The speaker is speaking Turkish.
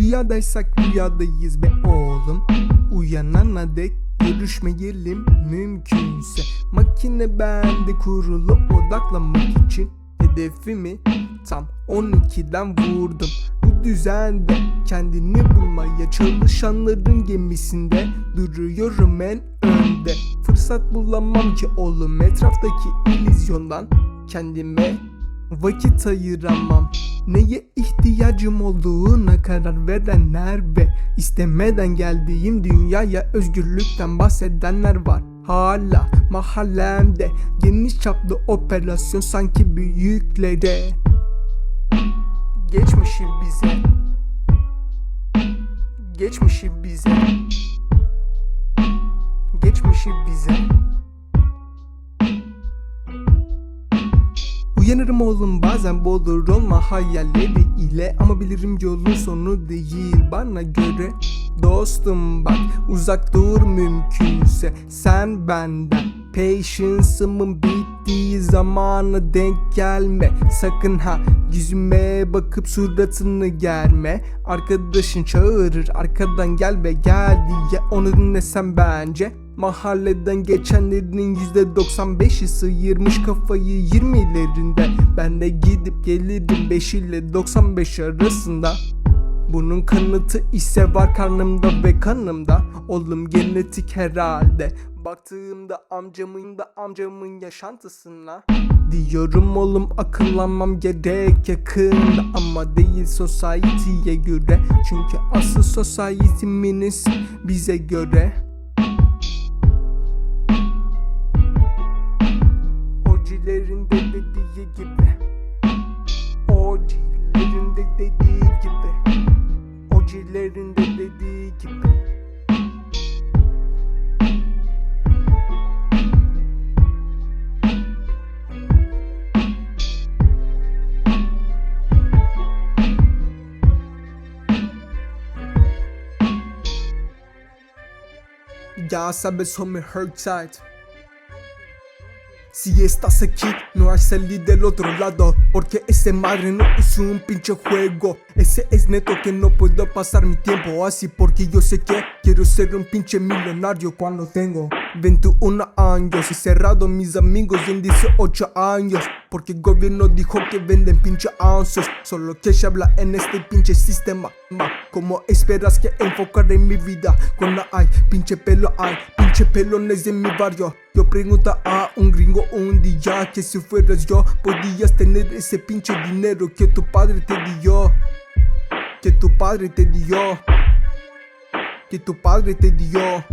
Rüyadaysak rüyadayız be oğlum. Uyanana dek görüşmeyelim mümkünse. Makine bende kurulu odaklamak için Hedefimi tam 12'den vurdum. Bu düzende kendini bulmaya çalışanların gemisinde Duruyorum en önde. Fırsat bulamam ki oğlum etraftaki illüzyondan Kendime vakit ayıramam Neye ihtiyacım olduğuna karar verenler ve istemeden geldiğim dünyaya özgürlükten bahsedenler var. Hala mahallemde geniş çaplı operasyon sanki büyüklere Geçmişi bize Geçmişi bize Geçmişi bize Uyanırım oğlum bazen boğulur olma hayalleri ile. Ama bilirim yolun sonu değil bana göre. Dostum bak uzak dur mümkünse. Sen benden Patience'ımın bittiği zamana denk gelme. Sakın ha yüzüme bakıp suratını germe. Arkadaşın çağırır arkadan gel ve gel diye. Onu dinlesen bence Mahalleden geçenlerin %95'i sıyırmış kafayı 20'lerinde Ben de gidip gelirim 5 ile 95 arasında. Bunun kanıtı ise var karnımda ve kanımda. Oğlum genetik herhalde. Baktığımda amcamın da amcamın yaşantısına. Diyorum oğlum akıllanmam gerek yakında Ama değil society'ye göre. Çünkü asıl society'miniz bize göre dediği gibi. Ocilerin de dediği gibi. Ocilerin de dediği gibi. Ya sabes homie hurt side Si estás aquí, no hay salir del otro lado Porque ese madre no es un pinche juego. Ese es neto que no puedo pasar mi tiempo así Porque yo sé que quiero ser un pinche millonario cuando tengo 21 años He cerrado mis amigos en 18 años Porque el gobierno dijo que venden pinche ansios Solo que se habla en este pinche sistema. Ma, ¿Cómo esperas que enfocaré mi vida Cuando hay pinche pelo, hay pinche pelones en mi barrio. Yo pregunto a un gringo un día Que si fueras yo podías tener ese pinche dinero Que tu padre te dio. Que tu padre te dio. Que tu padre te dio